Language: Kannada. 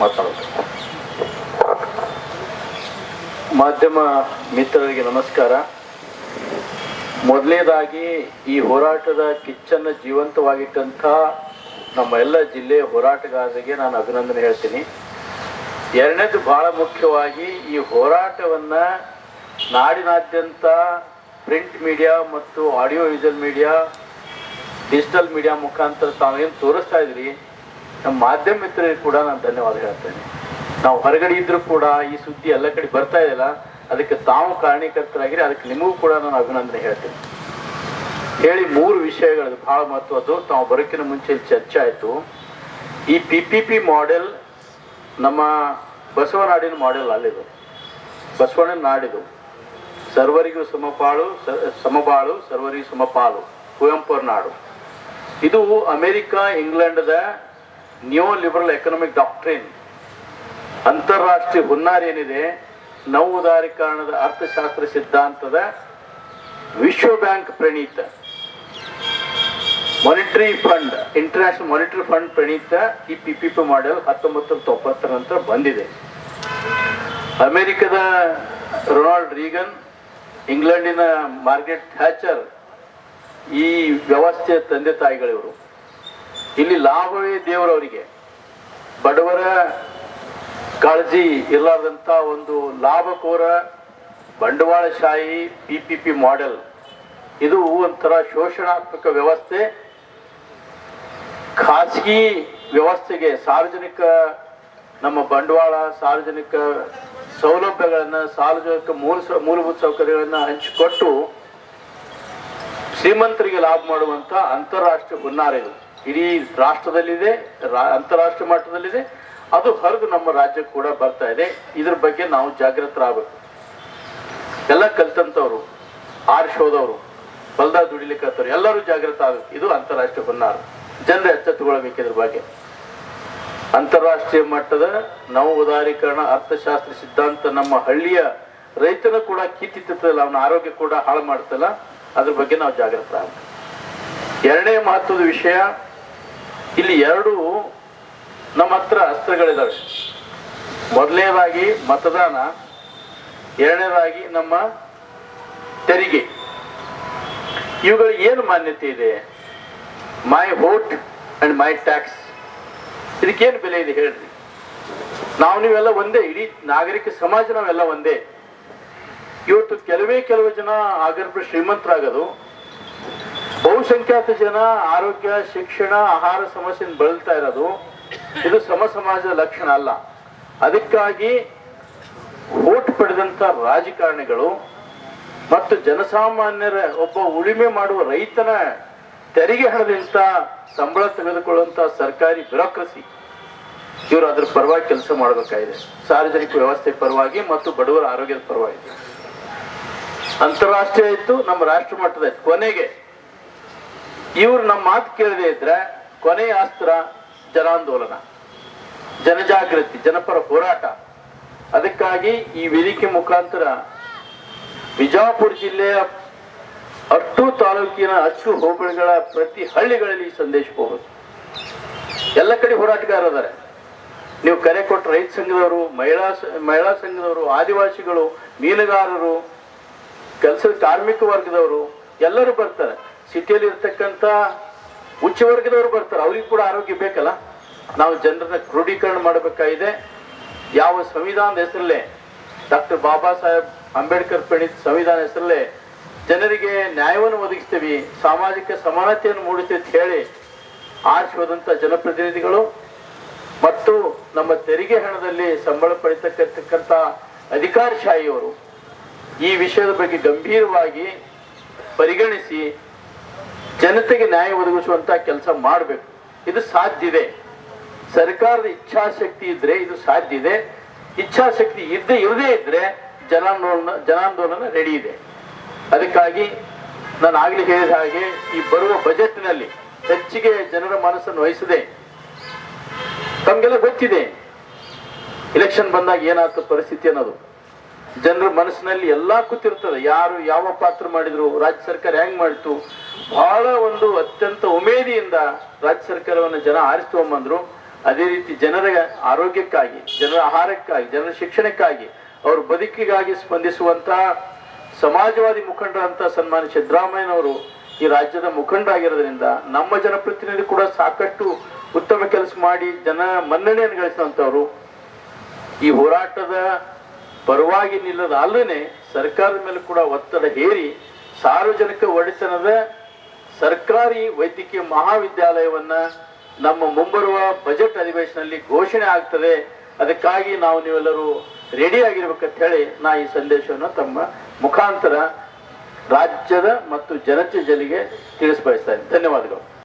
ಮಾತಾಡೋದು. ಮಾಧ್ಯಮ ಮಿತ್ರರಿಗೆ ನಮಸ್ಕಾರ. ಮೊದಲನೇದಾಗಿ ಈ ಹೋರಾಟದ ಕಿಚ್ಚನ್ನು ಜೀವಂತವಾಗಿಟ್ಟಂಥ ನಮ್ಮ ಎಲ್ಲ ಜಿಲ್ಲೆಯ ಹೋರಾಟಗಾರರಿಗೆ ನಾನು ಅಭಿನಂದನೆ ಹೇಳ್ತೀನಿ. ಎರಡನೇದು ಬಹಳ ಮುಖ್ಯವಾಗಿ ಈ ಹೋರಾಟವನ್ನು ನಾಡಿನಾದ್ಯಂತ ಪ್ರಿಂಟ್ ಮೀಡಿಯಾ ಮತ್ತು audio visual media, digital media ಮುಖಾಂತರ ತಾವೇನು ತೋರಿಸ್ತಾ ಇದ್ರಿ ನಮ್ಮ ಮಾಧ್ಯಮ ಮಿತ್ರರಿಗೆ ಕೂಡ ನಾನು ಧನ್ಯವಾದ ಹೇಳ್ತೇನೆ. ನಾವು ಹೊರಗಡೆ ಇದ್ರೂ ಕೂಡ ಈ ಸುದ್ದಿ ಎಲ್ಲ ಕಡೆ ಬರ್ತಾ ಇದೆಯಲ್ಲ, ಅದಕ್ಕೆ ತಾವು ಕಾರಣೀಕರ್ತರಾಗಿರಿ, ಅದಕ್ಕೆ ನಿಮಗೂ ಕೂಡ ನಾನು ಅಭಿನಂದನೆ ಹೇಳ್ತೇನೆ. ಹೇಳಿ ಮೂರು ವಿಷಯಗಳು ಬಹಳ ಮಹತ್ವದ್ದು. ತಾವು ಬರೋಕ್ಕಿಂತ ಮುಂಚೆ ಚರ್ಚೆ ಆಯಿತು. ಈ ಪಿ ಪಿ ಪಿ ಮಾಡೆಲ್ ನಮ್ಮ ಬಸವನಾಡಿನ ಮಾಡೆಲ್ ಅಲ್ಲಿದು. ಬಸವಣ್ಣನ ನಾಡಿದು. ಸರ್ವರಿಗೂ ಸಮಪಾಳು ಸಮಬಾಳು, ಸರ್ವರಿಗೂ ಸಮಪಾಲು, ಕುವೆಂಪುರ ನಾಡು. ಇದು ಅಮೆರಿಕ, ಇಂಗ್ಲೆಂಡ್ದ ನ್ಯೂ ಲಿಬರಲ್ ಎಕನಾಮಿಕ್ ಡಾಕ್ಟ್ರಿನ್ ಅಂತಾರಾಷ್ಟ್ರೀಯ ಹುನ್ನಾರ ಏನಿದೆ ನವ ಉದಾರೀಕರಣದ ಅರ್ಥಶಾಸ್ತ್ರ ಸಿದ್ಧಾಂತದ ವಿಶ್ವ bank ಪ್ರಣೀತ monetary fund international monetary fund ಪ್ರಣೀತ ಈ ಪಿ ಪಿ ಪಿ ಮಾಡೆಲ್ ಹತ್ತೊಂಬತ್ತು ತೊಂಬತ್ತರ ನಂತರ ಬಂದಿದೆ. ಅಮೆರಿಕದ ರೊನಾಲ್ಡ್ ರೀಗನ್, ಇಂಗ್ಲೆಂಡಿನ ಮಾರ್ಗೆಟ್ ಥ್ಯಾಚರ್, ಈ ವ್ಯವಸ್ಥೆಯ ತಂದೆ ತಾಯಿಗಳಿವರು. ಇಲ್ಲಿ ಲಾಭವೇ ದೇವರವರಿಗೆ. ಬಡವರ ಕಾಳಜಿ ಇರಲಾರ್ದಂಥ ಒಂದು ಲಾಭಕೋರ ಬಂಡವಾಳಶಾಹಿ ಪಿ ಪಿ ಪಿ ಮಾಡೆಲ್ ಇದು ಒಂಥರ ಶೋಷಣಾತ್ಮಕ ವ್ಯವಸ್ಥೆ. ಖಾಸಗಿ ವ್ಯವಸ್ಥೆಗೆ ಸಾರ್ವಜನಿಕ ನಮ್ಮ ಬಂಡವಾಳ, ಸಾರ್ವಜನಿಕ ಸೌಲಭ್ಯಗಳನ್ನು, ಸಾರ್ವಜನಿಕ ಮೂಲ ಮೂಲಭೂತ ಸೌಕರ್ಯಗಳನ್ನು ಹಂಚಿಕೊಟ್ಟು ಶ್ರೀಮಂತರಿಗೆ ಲಾಭ ಮಾಡುವಂಥ ಅಂತಾರಾಷ್ಟ್ರೀಯ ಹುನ್ನಾರ ಇದು. ಇಡೀ ರಾಷ್ಟ್ರದಲ್ಲಿದೆ ಅಂತಾರಾಷ್ಟ್ರೀಯ ಮಟ್ಟದಲ್ಲಿದೆ. ಅದು ಹೊರಗೆ ನಮ್ಮ ರಾಜ್ಯ ಕೂಡ ಬರ್ತಾ ಇದೆ. ಇದ್ರ ಬಗ್ಗೆ ನಾವು ಜಾಗೃತರಾಗಬೇಕು. ಎಲ್ಲ ಕಲ್ತಂತವ್ರು ಆರ್ ಹೋದವರು ಹೊಲ್ದಾಗ ದುಡಿಲಿಕ್ಕತ್ತವ್ರು, ಎಲ್ಲರೂ ಜಾಗೃತ ಆಗಬೇಕು. ಇದು ಅಂತಾರಾಷ್ಟ್ರೀಯ ಹುನ್ನಾರ. ಜನರು ಎಚ್ಚೆತ್ತುಕೊಳ್ಬೇಕು ಇದ್ರ ಬಗ್ಗೆ. ಅಂತಾರಾಷ್ಟ್ರೀಯ ಮಟ್ಟದ ನವ ಉದಾರೀಕರಣ ಅರ್ಥಶಾಸ್ತ್ರ ಸಿದ್ಧಾಂತ ನಮ್ಮ ಹಳ್ಳಿಯ ರೈತನ ಕೂಡ ಕಿತ್ತಿತ್ತಲ್ಲ ಅವನ ಆರೋಗ್ಯ ಕೂಡ ಹಾಳು ಮಾಡ್ತಲ್ಲ ಅದ್ರ ಬಗ್ಗೆ ನಾವು ಜಾಗೃತ ಜಾಗೃತರಾಗಬೇಕು. ಎರಡನೇ ಮಹತ್ವದ ವಿಷಯ ಇಲ್ಲಿ ಎರಡು ನಮ್ಮ ಹತ್ರ ಅಸ್ತ್ರಗಳಿದಾವೆ. ಮೊದಲನೇದಾಗಿ ಮತದಾನ, ಎರಡನೇದಾಗಿ ನಮ್ಮ ತೆರಿಗೆ. ಇವುಗಳ ಏನು ಮಾನ್ಯತೆ ಇದೆ? My vote and my tax ಇದಕ್ಕೇನು ಬೆಲೆ ಇದೆ ಹೇಳ್ರಿ? ನಾವು ನೀವೆಲ್ಲ ಒಂದೇ, ಇಡೀ ನಾಗರಿಕ ಸಮಾಜ ನಾವೆಲ್ಲ ಒಂದೇ. ಇವತ್ತು ಕೆಲವೇ ಕೆಲವು ಜನ ಆಗರ್ಭ ಶ್ರೀಮಂತರಾಗೋದು. ಬಹುಸಂಖ್ಯಾತ ಜನ ಆರೋಗ್ಯ, ಶಿಕ್ಷಣ, ಆಹಾರ ಸಮಸ್ಯೆಯನ್ನು ಬಳಲ್ತಾ ಇರೋದು. ಇದು ಸಮ ಸಮಾಜದ ಲಕ್ಷಣ ಅಲ್ಲ. ಅದಕ್ಕಾಗಿ ಓಟ್ ಪಡೆದಂತ ರಾಜಕಾರಣಿಗಳು ಮತ್ತು ಜನಸಾಮಾನ್ಯರ ಒಬ್ಬ ಉಳಿಮೆ ಮಾಡುವ ರೈತನ ತೆರಿಗೆ ಹಣದಿಂದ ಸಂಬಳ ತೆಗೆದುಕೊಳ್ಳುವಂತ ಸರ್ಕಾರಿ ಬ್ಯೂರೋಕ್ರಸಿ. ಇವರು ಅದ್ರ ಪರವಾಗಿ ಕೆಲಸ ಮಾಡಬೇಕಾಗಿದೆ. ಸಾರ್ವಜನಿಕ ವ್ಯವಸ್ಥೆ ಪರವಾಗಿ ಮತ್ತು ಬಡವರ ಆರೋಗ್ಯದ ಪರವಾಗಿ. ಅಂತಾರಾಷ್ಟ್ರೀಯ ಇತ್ತು, ನಮ್ಮ ರಾಷ್ಟ್ರ ಮಟ್ಟದ ಕೊನೆಗೆ ಇವ್ರು ನಮ್ಮ ಮಾತು ಕೇಳದೆ ಇದ್ರೆ ಕೊನೆಯ ಅಸ್ತ್ರ ಜನಾಂದೋಲನ, ಜನಜಾಗೃತಿ, ಜನಪರ ಹೋರಾಟ. ಅದಕ್ಕಾಗಿ ಈ ವೇದಿಕೆ ಮುಖಾಂತರ ಬಿಜಾಪುರ ಜಿಲ್ಲೆಯ ಅಟ್ಟು ತಾಲೂಕಿನ ಅಚ್ಚು ಹೋಬಳಿಗಳ ಪ್ರತಿ ಹಳ್ಳಿಗಳಲ್ಲಿ ಸಂದೇಶ ಹೋಗುತ್ತೆ ಎಲ್ಲ ಕಡೆ ಹೋರಾಟಗಾರರು ಅದಾರೆ ನೀವು ಕರೆ ಕೊಟ್ಟ ರೈತ ಸಂಘದವರು, ಮಹಿಳಾ ಮಹಿಳಾ ಸಂಘದವರು, ಆದಿವಾಸಿಗಳು, ಮೀನುಗಾರರು ಕೆಲಸದ ಕಾರ್ಮಿಕ ವರ್ಗದವರು ಎಲ್ಲರೂ ಬರ್ತಾರೆ. ಸಿಟಿಯಲ್ಲಿ ಇರ್ತಕ್ಕಂಥ ಉಚ್ಚ ವರ್ಗದವರು ಬರ್ತಾರೆ. ಅವ್ರಿಗೆ ಕೂಡ ಆರೋಗ್ಯ ಬೇಕಲ್ಲ? ನಾವು ಜನರನ್ನ ಕ್ರೋಢೀಕರಣ ಮಾಡಬೇಕಾಗಿದೆ. ಯಾವ ಸಂವಿಧಾನದ ಹೆಸರಲ್ಲೇ ಡಾಕ್ಟರ್ ಬಾಬಾ ಸಾಹೇಬ್ ಅಂಬೇಡ್ಕರ್ ಪ್ರಣಿತ ಸಂವಿಧಾನ ಹೆಸರಲ್ಲೇ ಜನರಿಗೆ ನ್ಯಾಯವನ್ನು ಒದಗಿಸ್ತೀವಿ, ಸಾಮಾಜಿಕ ಸಮಾನತೆಯನ್ನು ಮೂಡಿಸ್ತೀವಿ ಅಂತ ಹೇಳಿ ಆರ್ಸಿ ಜನಪ್ರತಿನಿಧಿಗಳು ಮತ್ತು ನಮ್ಮ ತೆರಿಗೆ ಹಣದಲ್ಲಿ ಸಂಬಳ ಪಡಿತಕ್ಕಂಥ ಅಧಿಕಾರಶಾಹಿಯವರು ಈ ವಿಷಯದ ಬಗ್ಗೆ ಗಂಭೀರವಾಗಿ ಪರಿಗಣಿಸಿ ಜನತೆಗೆ ನ್ಯಾಯ ಒದಗಿಸುವಂತ ಕೆಲಸ ಮಾಡಬೇಕು. ಇದು ಸಾಧ್ಯ ಇದೆ. ಸರ್ಕಾರದ ಇಚ್ಛಾಶಕ್ತಿ ಇದ್ರೆ ಇದು ಸಾಧ್ಯ ಇದೆ. ಇಚ್ಛಾಶಕ್ತಿ ಇದ್ದೇ ಇರದೇ ಇದ್ರೆ ಜನಾಂದೋಲನ ಜನಾಂದೋಲನ ರೆಡಿ ಇದೆ. ಅದಕ್ಕಾಗಿ ನಾನು ಆಗ್ಲಿ ಹೇಳಿದ ಹಾಗೆ ಈ ಬರುವ ಬಜೆಟ್ನಲ್ಲಿ ಹೆಚ್ಚಿಗೆ ಜನರ ಮನಸ್ಸನ್ನು ವಹಿಸದೆ. ತಮಗೆಲ್ಲ ಗೊತ್ತಿದೆ. ಎಲೆಕ್ಷನ್ ಬಂದಾಗ ಏನಾಯ್ತು ಪರಿಸ್ಥಿತಿ ಅನ್ನೋದು. ಜನರ ಮನಸ್ಸಿನಲ್ಲಿ ಎಲ್ಲಾ ಕೂತಿರ್ತದೆ. ಯಾರು ಯಾವ ಪಾತ್ರ ಮಾಡಿದ್ರು, ರಾಜ್ಯ ಸರ್ಕಾರ ಹೆಂಗ್ ಮಾಡಿತು? ಬಹಳ ಒಂದು ಅತ್ಯಂತ ಉಮೇದಿಯಿಂದ ರಾಜ್ಯ ಸರ್ಕಾರವನ್ನು ಜನ ಆರಿಸ್ಕೊಂಬಂದ್ರು. ಅದೇ ರೀತಿ ಜನರ ಆರೋಗ್ಯಕ್ಕಾಗಿ, ಜನರ ಆಹಾರಕ್ಕಾಗಿ, ಜನರ ಶಿಕ್ಷಣಕ್ಕಾಗಿ, ಅವ್ರ ಬದುಕಿಗಾಗಿ ಸ್ಪಂದಿಸುವಂತ ಸಮಾಜವಾದಿ ಮುಖಂಡರಂತ ಸನ್ಮಾನ್ಯ ಸಿದ್ದರಾಮಯ್ಯನವರು ಈ ರಾಜ್ಯದ ಮುಖಂಡ ಆಗಿರೋದ್ರಿಂದ ನಮ್ಮ ಜನಪ್ರತಿನಿಧಿ ಕೂಡ ಸಾಕಷ್ಟು ಉತ್ತಮ ಕೆಲಸ ಮಾಡಿ ಜನ ಮನ್ನಣೆಯನ್ನು ಗಳಿಸಿದಂಥವ್ರು. ಈ ಹೋರಾಟದ ಪರವಾಗಿ ನಿಲ್ಲದ ಅಲ್ಲದೆ ಸರ್ಕಾರದ ಮೇಲೆ ಕೂಡ ಒತ್ತಡ ಹೇರಿ ಸಾರ್ವಜನಿಕ ಒಡೆತನದ ಸರ್ಕಾರಿ ವೈದ್ಯಕೀಯ ಮಹಾವಿದ್ಯಾಲಯವನ್ನ ನಮ್ಮ ಮುಂಬರುವ ಬಜೆಟ್ ಅಧಿವೇಶನದಲ್ಲಿ ಘೋಷಣೆ ಆಗ್ತದೆ. ಅದಕ್ಕಾಗಿ ನಾವು ನೀವೆಲ್ಲರೂ ರೆಡಿ ಆಗಿರ್ಬೇಕಂತ ಹೇಳಿ ನಾ ಈ ಸಂದೇಶವನ್ನು ತಮ್ಮ ಮುಖಾಂತರ ರಾಜ್ಯದ ಮತ್ತು ಜನತೆ ಜಲಿಗೆ ತಿಳಿಸ್ಬಯಸ್ತಾ ಇದ್ದೀನಿ. ಧನ್ಯವಾದಗಳು.